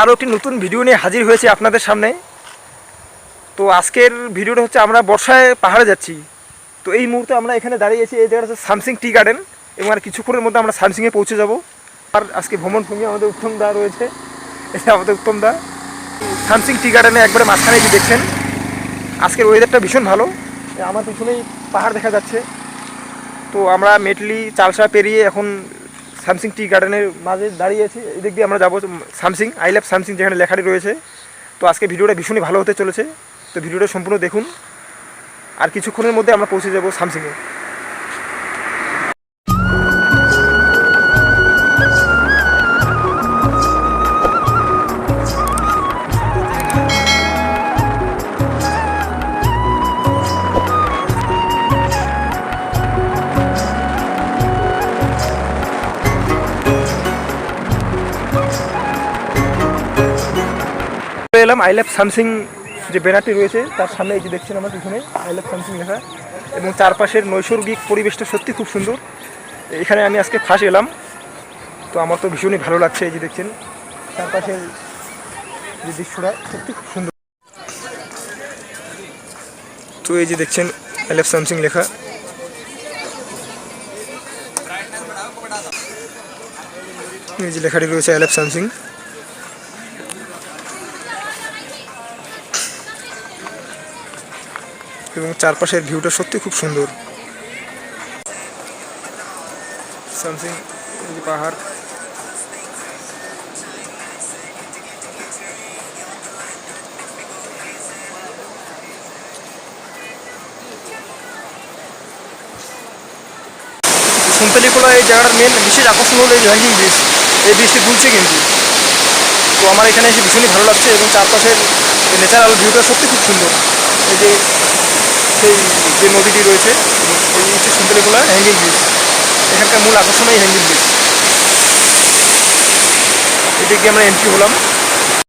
আরও একটি নতুন ভিডিও নিয়ে হাজির হয়েছে আপনাদের সামনে। তো আজকের ভিডিওটা হচ্ছে আমরা বর্ষায় পাহাড়ে যাচ্ছি। তো এই মুহূর্তে আমরা এখানে দাঁড়িয়েছি এই জায়গাটা হচ্ছে সামসিং টি গার্ডেন এবং আর কিছুক্ষণের মধ্যে আমরা সামসিংয়ে পৌঁছে যাব। আর আজকে ভ্রমণ সঙ্গী আমাদের উত্তম দা রয়েছে, এটা আমাদের উত্তম দা। সামসিং টি গার্ডেনে একবারে মাঝখানে যে দেখছেন। আজকের ওয়েদারটা ভীষণ ভালো, আমার পিছনেই পাহাড় দেখা যাচ্ছে। তো আমরা মেটলি, চালসা পেরিয়ে এখন সামসিং টি গার্ডেনের মাঝে দাঁড়িয়েছি। এদিক দিয়ে আমরা যাব। সামসিং আই লাভ সামসিং যেখানে লেখাটি রয়েছে। তো আজকে ভিডিওটা ভীষণই ভালো হতে চলেছে। তো ভিডিওটা সম্পূর্ণ দেখুন। আর কিছুক্ষণের মধ্যে আমরা পৌঁছে যাব সামসিংয়ে এলাম আই লাভ সামসিং যে ব্যানারটি রয়েছে, তার সামনে এই যে দেখছেন আমার পিছনে আই লাভ সামসিং লেখা। এবং চারপাশের নৈসর্গিক পরিবেশটা সত্যি খুব সুন্দর। এখানে আমি আজকে ফার্স্ট এলাম। তো আমার তো ভীষণই ভালো লাগছে এই যে দেখছেন। চারপাশের যে দৃশ্যটা সত্যি খুব সুন্দর। তো এই যে দেখছেন আই লাভ সামসিং লেখা। এই যে লেখাটি রয়েছে আই লাভ সামসিং এবং চারপাশের ভিউটা সত্যি খুব সুন্দর। সামথিং পাহাড়। এই জায়গাটার মেন বিশেষ আকর্ষণ হলো এই হ্যাঙ্গিং ব্রিজ এই ব্রিজটি দুলছে কিন্তু। তো আমার এখানে এসে ভীষণই ভালো লাগছে এবং চারপাশের ন্যাচারাল ভিউটা সত্যি খুব সুন্দর। এই যে সেই যে নদীটি রয়েছে, এই হচ্ছে সুন্দরীগোলা হ্যাঙ্গিং ব্রিজ এখানকার মূল আকর্ষণ এই হ্যাঙ্গিং ব্রিজ এটি গিয়ে আমরা এন্ট্রি হলাম।